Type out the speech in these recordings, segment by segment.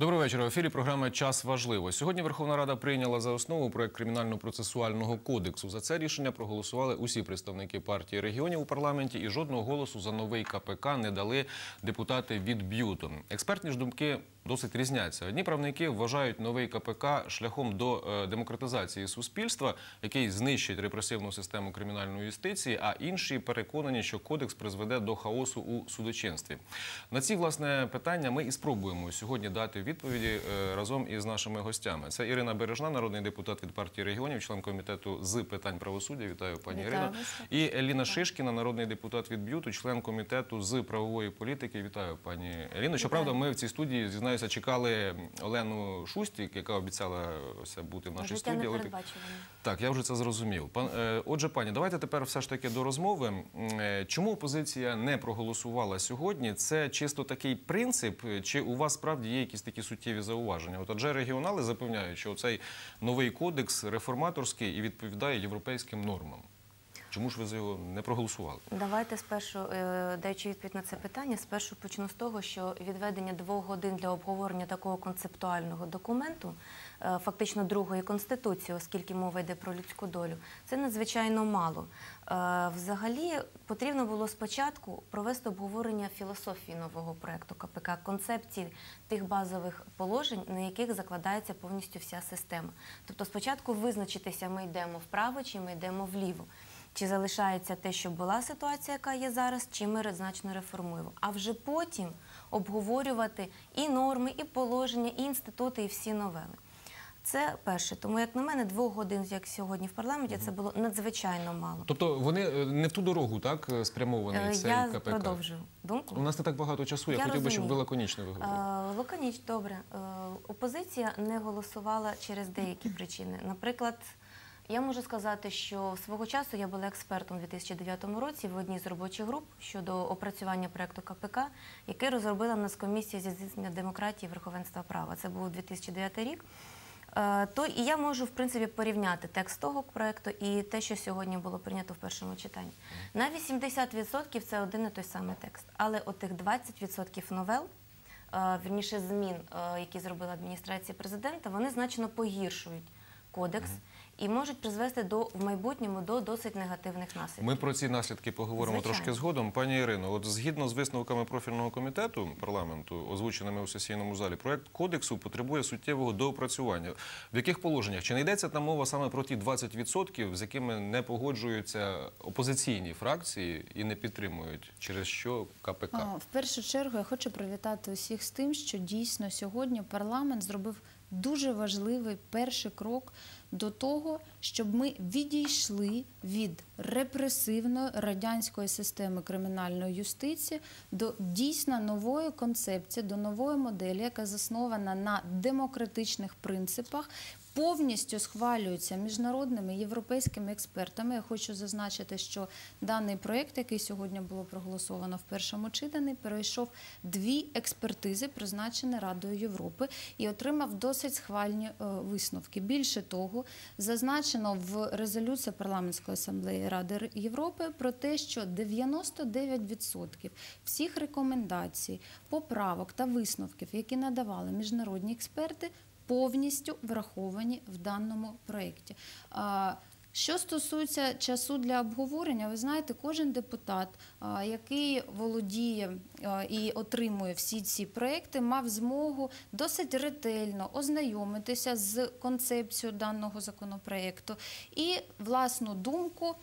Добрий вечір. В ефірі програми Час важливо. Сьогодні Верховна Рада прийняла за основу проект кримінально-процесуального кодексу. За це рішення проголосували усі представники партії регіонів у парламенті, і жодного голосу за новий КПК не дали депутати від б'юту. Експертні ж думки досить різняться. Одні правники вважають новий КПК шляхом до е, демократизації суспільства, який знищить репресивну систему кримінальної юстиції, а інші переконані, що кодекс призведе до хаосу у судочинстві. На ці власне питання ми і спробуємо сьогодні дати відповіді е, разом із нашими гостями. Це Ірина Бережна, народний депутат від партії регіонів, член комітету з питань правосуддя. Вітаю, пані Ірино. І Еліна Шишкіна, народний депутат від б'юту, член комітету з правової політики. Вітаю, пані Еліно. Щоправда, ми в цій студії зізнаюся, чекали Олену Шустік, яка обіцяла бути в нашій Життя студії. але так, я вже це зрозумів. Е, отже, пані, давайте тепер все ж таки до розмови. Е, Чому опозиція не проголосувала сьогодні? Це чисто такий принцип, чи у вас справді є якісь такі суттєві зауваження? От адже регіонали запевняють, що цей новий кодекс реформаторський і відповідає європейським нормам. Чому ж ви за його не проголосували? Давайте спершу, е, даючи відповідь на це питання, спершу почну з того, що відведення двох годин для обговорення такого концептуального документу, фактично другої конституції, оскільки мова йде про людську долю, це надзвичайно мало. Е, Взагалі потрібно було спочатку провести обговорення філософії нового проекту КПК, концепції тих базових положень, на яких закладається повністю вся система. Тобто, спочатку визначитися, ми йдемо вправо чи ми йдемо вліво. Чи залишається те, що була ситуація, яка є зараз, чи ми значно реформуємо. А вже потім обговорювати і норми, і положення, і інститути, і всі новели. Це перше. Тому, як на мене, двох годин, як сьогодні в парламенті, це було надзвичайно мало. Тобто вони е, не в ту дорогу, так е, спрямований Е, цей Я КПК? продовжую думку. У нас не так багато часу. Я, Я хотів би, щоб ви лаконічно ви говорили. Е, Лаконіч, добре. Опозиція не голосувала через деякі причини. Наприклад, я можу сказати, що свого часу я була експертом у 2009 році в одній з робочих груп щодо опрацювання проекту КПК, який розробила нас комісія зі здійснення демократії і верховенства права. Це був 2009 рік. Е, То і я можу в принципі порівняти текст того проекту і те, що сьогодні було прийнято в першому читанні. На 80% це один і той самий текст, але отих 20% новел е, вірніше змін, е, які зробила адміністрація президента, вони значно погіршують кодекс і можуть призвести до в майбутньому до досить негативних наслідків. Ми про ці наслідки поговоримо Звичайно. трошки згодом. Пані Ірино, от згідно з висновками профільного комітету парламенту, озвученими у сесійному залі, проект кодексу потребує суттєвого доопрацювання. В яких положеннях чи не йдеться там мова саме про ті 20%, з якими не погоджуються опозиційні фракції і не підтримують, через що КПК? А, В першу чергу я хочу привітати усіх з тим, що дійсно сьогодні парламент зробив дуже важливий перший крок до того, щоб ми відійшли від репресивної радянської системи кримінальної юстиції до дійсно нової концепції, до нової моделі, яка заснована на демократичних принципах. Повністю схвалюється міжнародними європейськими експертами. Я хочу зазначити, що даний проєкт, який сьогодні було проголосовано в першому читанні, перейшов дві експертизи, призначені Радою Європи, і отримав досить схвальні е, висновки. Більше того, зазначено в резолюції парламентської асамблеї Ради Європи про те, що 99% всіх рекомендацій, поправок та висновків, які надавали міжнародні експерти, повністю враховані в даному проєкті. Що стосується часу для обговорення, ви знаєте, кожен депутат, який володіє і отримує всі ці проекти, мав змогу досить ретельно ознайомитися з концепцією даного законопроекту і власну думку.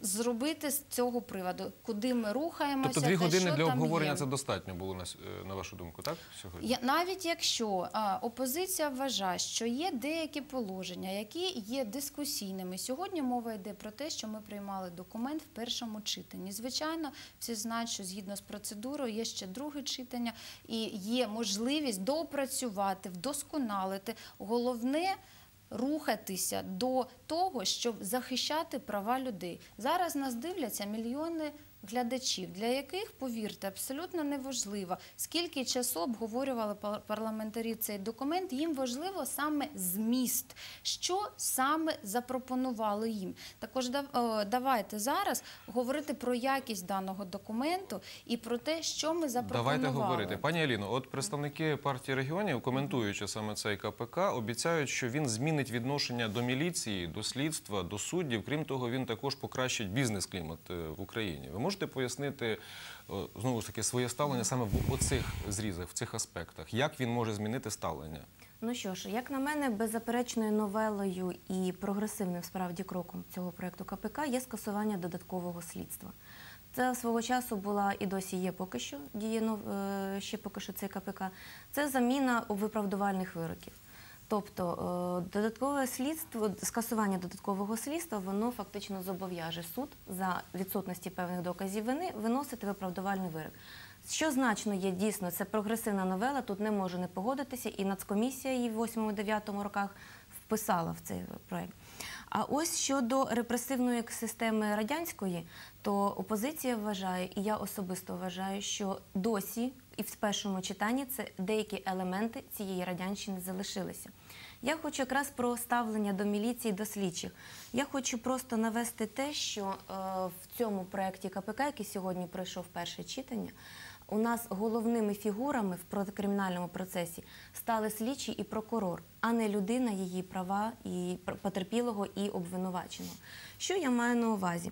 Зробити з цього приводу, куди ми рухаємося, Тобто дві та години що для обговорення це достатньо було на, е, на вашу думку, так? Сьогодні? Я, навіть якщо а, опозиція вважає, що є деякі положення, які є дискусійними. Сьогодні мова йде про те, що ми приймали документ в першому читанні. Звичайно, всі знають, що згідно з процедурою є ще друге читання і є можливість доопрацювати, вдосконалити. Головне. Рухатися до того, щоб захищати права людей. Зараз нас дивляться мільйони глядачів, для яких, повірте, абсолютно неважливо, скільки часу обговорювали пар- парламентарі цей документ, їм важливо саме зміст, що саме запропонували їм. Також дав- давайте зараз говорити про якість даного документу і про те, що ми запропонували. Давайте говорити. Пані Аліно, от представники партії регіонів, коментуючи саме цей КПК, обіцяють, що він змінить відношення до міліції, до слідства, до суддів. Крім того, він також покращить бізнес-клімат е, в Україні. Ви можете пояснити е, знову ж таки своє ставлення саме в оцих зрізах, в цих аспектах? Як він може змінити ставлення? Ну що ж, як на мене, беззаперечною новелою і прогресивним справді кроком цього проекту КПК є скасування додаткового слідства. Це свого часу була і досі є поки що діє е, ще поки що цей КПК. Це заміна виправдувальних вироків. Тобто е, додаткове слідство, скасування додаткового слідства, воно фактично зобов'яже суд за відсутності певних доказів вини виносити виправдувальний вирок. Що значно є дійсно, це прогресивна новела, тут не можу не погодитися, і Нацкомісія її в 8-9 роках вписала в цей проект. А ось щодо репресивної системи радянської, то опозиція вважає, і я особисто вважаю, що досі і в першому читанні це деякі елементи цієї радянщини залишилися. Я хочу якраз про ставлення до міліції, до слідчих. Я хочу просто навести те, що е, в цьому проєкті КПК, який сьогодні пройшов перше читання, у нас головними фігурами в кримінальному процесі стали слідчий і прокурор, а не людина, її права і потерпілого і обвинуваченого. Що я маю на увазі?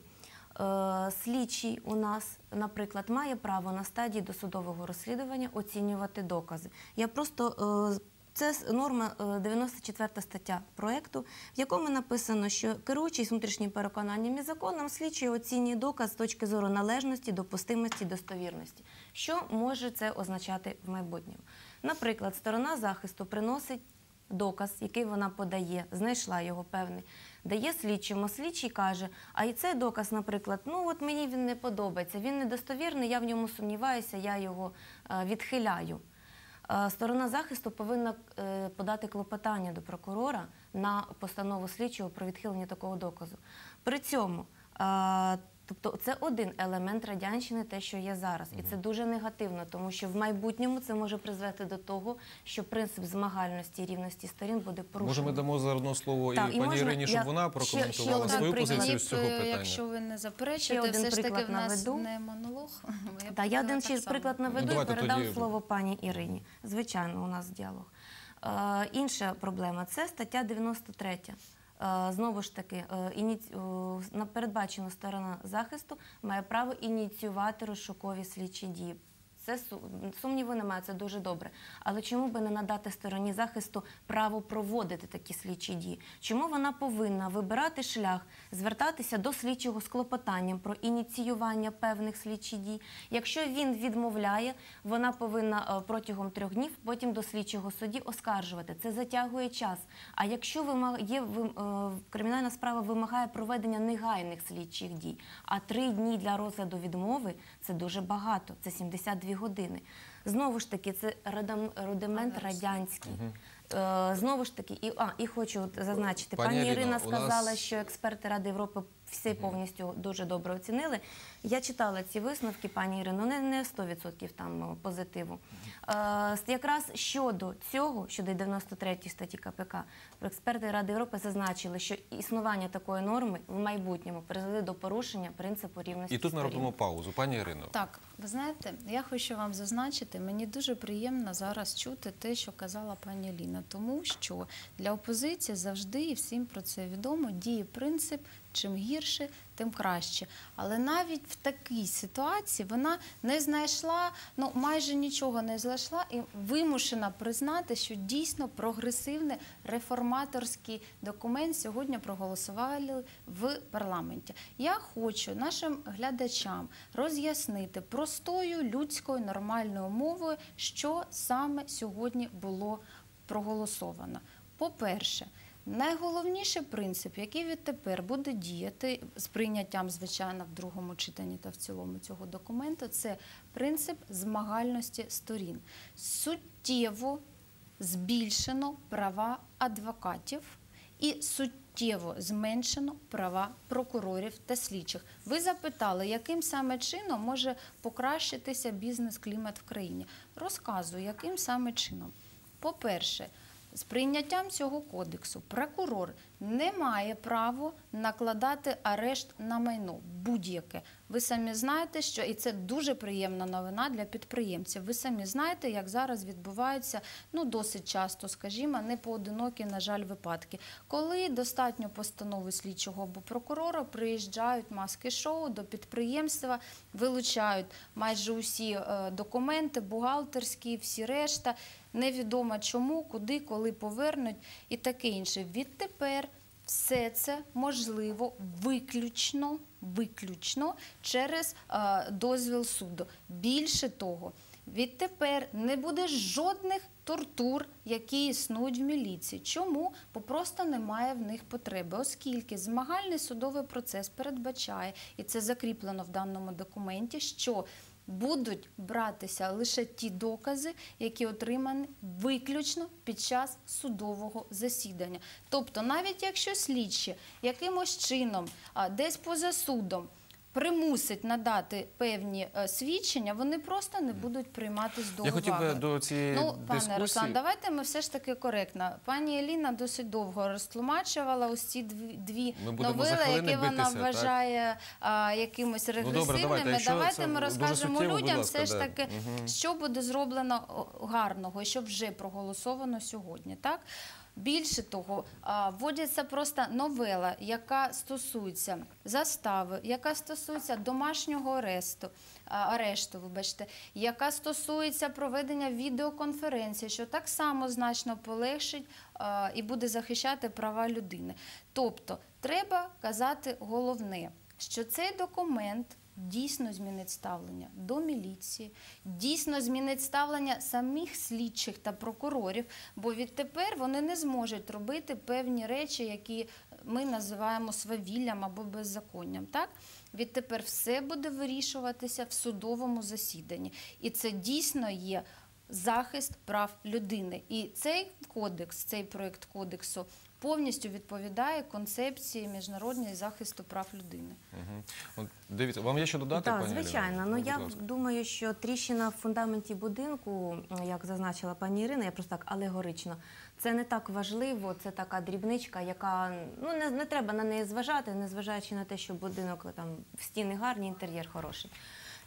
Е, Слідчий у нас, наприклад, має право на стадії досудового розслідування оцінювати докази. Я просто е, це норма е, 94 стаття проекту, в якому написано, що керуючись внутрішнім переконанням і законом, слідчий оцінює доказ з точки зору належності, допустимості, достовірності. Що може це означати в майбутньому? Наприклад, сторона захисту приносить доказ, який вона подає, знайшла його певний, дає слідчому. Слідчий каже, а і цей доказ, наприклад, ну от мені він не подобається, він недостовірний, я в ньому сумніваюся, я його е, відхиляю. Е, Сторона захисту повинна е, подати клопотання до прокурора на постанову слідчого про відхилення такого доказу. При цьому, тобто, це один елемент радянщини, те, що є зараз, і це дуже негативно, тому що в майбутньому це може призвести до того, що принцип змагальності і рівності сторін буде порушений. Може, ми дамо заодно слово Так, і і пані Ірині, щоб я вона прокоментувала ще свою приклад. позицію з цього питання. Якщо ви не заперечуєте, один все ж таки приклад в нас наведу. не монолог. Я Так, я один ще приклад наведу Ну, і передам тоді- слово пані Ірині. Звичайно, у нас діалог. Е, інша проблема це стаття 93. Е, знову ж таки, е, е, передбачена сторона захисту має право ініціювати розшукові слідчі дії. Це су- сумніву немає, це дуже добре. Але чому би не надати стороні захисту право проводити такі слідчі дії? Чому вона повинна вибирати шлях, звертатися до слідчого з клопотанням про ініціювання певних слідчих дій? Якщо він відмовляє, вона повинна е, протягом трьох днів потім до слідчого судді оскаржувати. Це затягує час. А якщо є е, кримінальна справа вимагає проведення негайних слідчих дій, а три дні для розгляду відмови це дуже багато, це 72 години. Знову ж таки, це рудимент радянський. Е, Знову ж таки, і, а, і хочу зазначити, Пані Ірина нас- сказала, що експерти Ради Європи всі повністю дуже добре оцінили. Я читала ці висновки, пані Ірино, не, не 100% там позитиву. Е, якраз щодо цього, щодо 93 статті КПК, експерти Ради Європи зазначили, що існування такої норми в майбутньому призведе до порушення принципу рівності І тут ми робимо паузу. Пані Ірино, Так, ви знаєте, я хочу вам зазначити, мені дуже приємно зараз чути те, що казала пані Ліна, тому що для опозиції завжди і всім про це відомо діє принцип. Чим гірше, тим краще. Але навіть в такій ситуації вона не знайшла, ну майже нічого не знайшла і вимушена признати, що дійсно прогресивний реформаторський документ сьогодні проголосували в парламенті. Я хочу нашим глядачам роз'яснити простою людською нормальною мовою, що саме сьогодні було проголосовано. По-перше, найголовніший принцип, який відтепер буде діяти з прийняттям, звичайно, в другому читанні та в цілому цього документу, це принцип змагальності сторін. Суттєво збільшено права адвокатів і суттєво зменшено права прокурорів та слідчих. Ви запитали, яким саме чином може покращитися бізнес-клімат в країні. Розказую, яким саме чином. По-перше, з прийняттям цього кодексу прокурор не має права накладати арешт на майно будь-яке. Ви самі знаєте, що і це дуже приємна новина для підприємців. Ви самі знаєте, як зараз відбуваються ну досить часто, скажімо, не поодинокі, на жаль, випадки, коли достатньо постанови слідчого або прокурора приїжджають маски шоу до підприємства, вилучають майже усі е, документи, бухгалтерські, всі решта. Невідомо чому, куди, коли повернуть і таке інше. Відтепер все це можливо виключно, виключно через е, дозвіл суду. Більше того, відтепер не буде жодних тортур, які існують в міліції. Чому? Бо просто немає в них потреби, оскільки змагальний судовий процес передбачає, і це закріплено в даному документі, що будуть братися лише ті докази, які отримані виключно під час судового засідання. Тобто, навіть якщо слідчі якимось чином десь поза судом примусить надати певні е, свідчення, вони просто не будуть прийматись до Я хотів би до цієї Ну, пане дискусії. Руслан, давайте ми все ж таки коректно. Пані Еліна досить довго розтлумачувала ось ці дві, дві хвилини які вона битися, вважає а, якимось регресивними. давайте, ми розкажемо суттєво, людям ласка, все ж таки, що буде зроблено гарного що вже проголосовано сьогодні. Так? Більше того, а, вводиться просто новела, яка стосується застави, яка стосується домашнього аресту, арешту, вибачте, яка стосується проведення відеоконференції, що так само значно полегшить і буде захищати права людини. Тобто, треба казати головне, що цей документ дійсно змінить ставлення до міліції, дійсно змінить ставлення самих слідчих та прокурорів, бо відтепер вони не зможуть робити певні речі, які ми називаємо свавіллям або беззаконням. Так? Відтепер все буде вирішуватися в судовому засіданні. І це дійсно є захист прав людини. І цей кодекс, цей проект кодексу повністю відповідає концепції міжнародної захисту прав людини. Мгм. От, дивіться, вам є що додати, Так, пані звичайно. Ну будь я ласка. думаю, що тріщина в фундаменті будинку, як зазначила пані Ірина, я просто так алегорично. Це не так важливо, це така дрібничка, яка ну не, не треба на неї зважати, незважаючи на те, що будинок там в стіни гарні, інтер'єр хороший.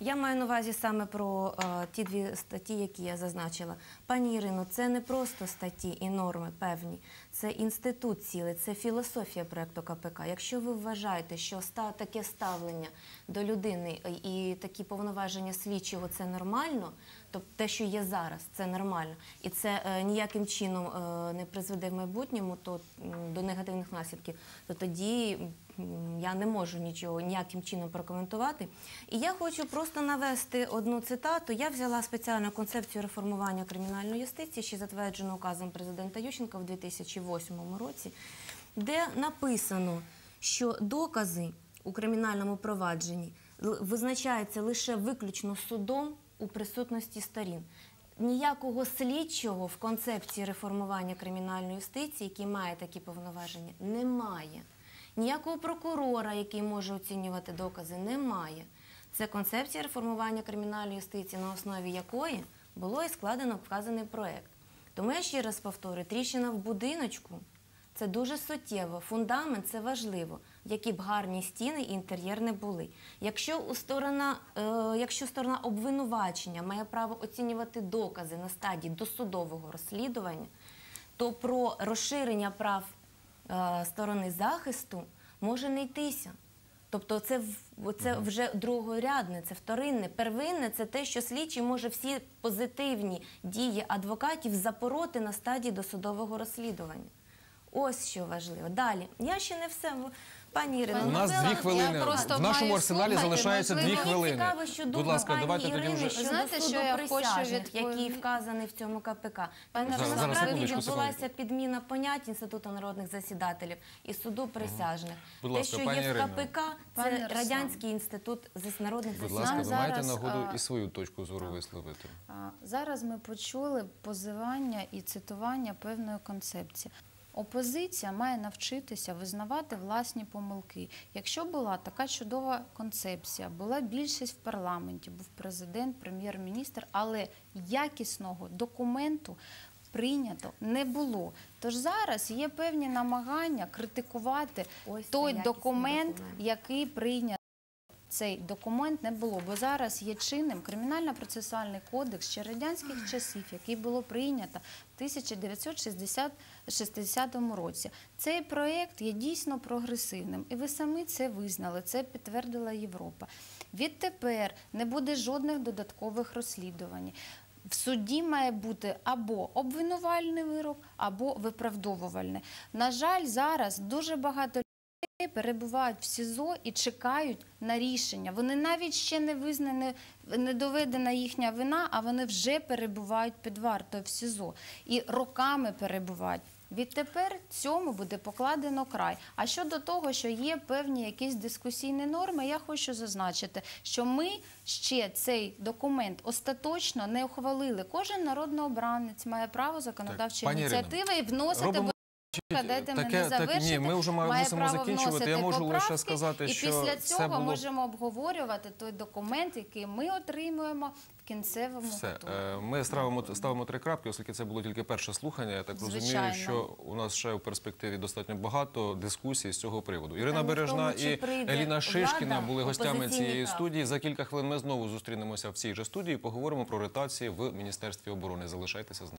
Я маю на увазі саме про е, ті дві статті, які я зазначила. Пані Ірино, це не просто статті і норми певні, це інститут цілий, це філософія проекту КПК. Якщо ви вважаєте, що таке ставлення до людини і такі повноваження слідчого це нормально, то те, що є зараз, це нормально, і це е, ніяким чином е, не призведе в майбутньому то, до негативних наслідків, то тоді я не можу нічого ніяким чином прокоментувати. І я хочу просто навести одну цитату. Я взяла спеціальну концепцію реформування кримінальної юстиції, ще затверджену указом президента Ющенка в 2008 році, де написано, що докази у кримінальному провадженні визначаються лише виключно судом у присутності сторін. Ніякого слідчого в концепції реформування кримінальної юстиції, який має такі повноваження, немає. Ніякого прокурора, який може оцінювати докази, немає. Це концепція реформування кримінальної юстиції, на основі якої було і складено вказаний проект. Тому я ще раз повторюю, тріщина в будиночку це дуже суттєво. Фундамент це важливо, які б гарні стіни і інтер'єр не були. Якщо у сторона, е, якщо сторона обвинувачення має право оцінювати докази на стадії досудового розслідування, то про розширення прав сторони захисту може не йтися. Тобто це, це вже другорядне, це вторинне. Первинне це те, що слідчий може всі позитивні дії адвокатів запороти на стадії досудового розслідування. Ось що важливо. Далі. Я ще не все. Пані Ірино, У нас дві хвилини. В нашому арсеналі залишається дві хвилини. цікаво, що Будь думає ласка, пані давайте тоді Ірини вже. Знаєте, що я хочу присяжних, який вказаний в цьому КПК. Зараз, насправді секундочку, відбулася підміна понять інституту народних засідателів і суду присяжних. Будь Те, що є в КПК, це радянський інститут народних Будь засідателів. ласка, ви маєте нагоду і свою точку зору висловити. А, Зараз ми почули позивання і цитування певної концепції. Опозиція має навчитися визнавати власні помилки. Якщо була така чудова концепція, була більшість в парламенті, був президент, прем'єр-міністр, але якісного документу прийнято не було. Тож зараз є певні намагання критикувати Ось той документ, документ. який прийнято. Цей документ не було, бо зараз є чинним кримінально-процесуальний кодекс ще радянських часів, який було прийнято в 1960 році. Цей проєкт є дійсно прогресивним, і ви самі це визнали. Це підтвердила Європа. Відтепер не буде жодних додаткових розслідувань. В суді має бути або обвинувальний вирок, або виправдовувальний. На жаль, зараз дуже багато перебувають в СІЗО і чекають на рішення. Вони навіть ще не визнані, не доведена їхня вина, а вони вже перебувають під вартою в СІЗО і роками перебувають. Відтепер цьому буде покладено край. А щодо того, що є певні якісь дискусійні норми, я хочу зазначити, що ми ще цей документ остаточно не ухвалили. Кожен народний обранець має право законодавчої ініціативи і вносити Дайте Таке- мене так, ні, ми вже ма- має мусимо закінчувати. Я можу лише поправки, сказати, і що після цього було- можемо обговорювати той документ, який ми отримуємо в кінцевому Все, готові. е, ми ставимо, ставимо три крапки, оскільки це було тільки перше слухання. Я так розумію, що у нас ще в перспективі достатньо багато дискусій з цього приводу. Ірина Бережна і Еліна Шишкіна влада, були гостями цієї студії. За кілька хвилин ми знову зустрінемося в цій же студії. і Поговоримо про ротації в Міністерстві оборони. Залишайтеся з нами.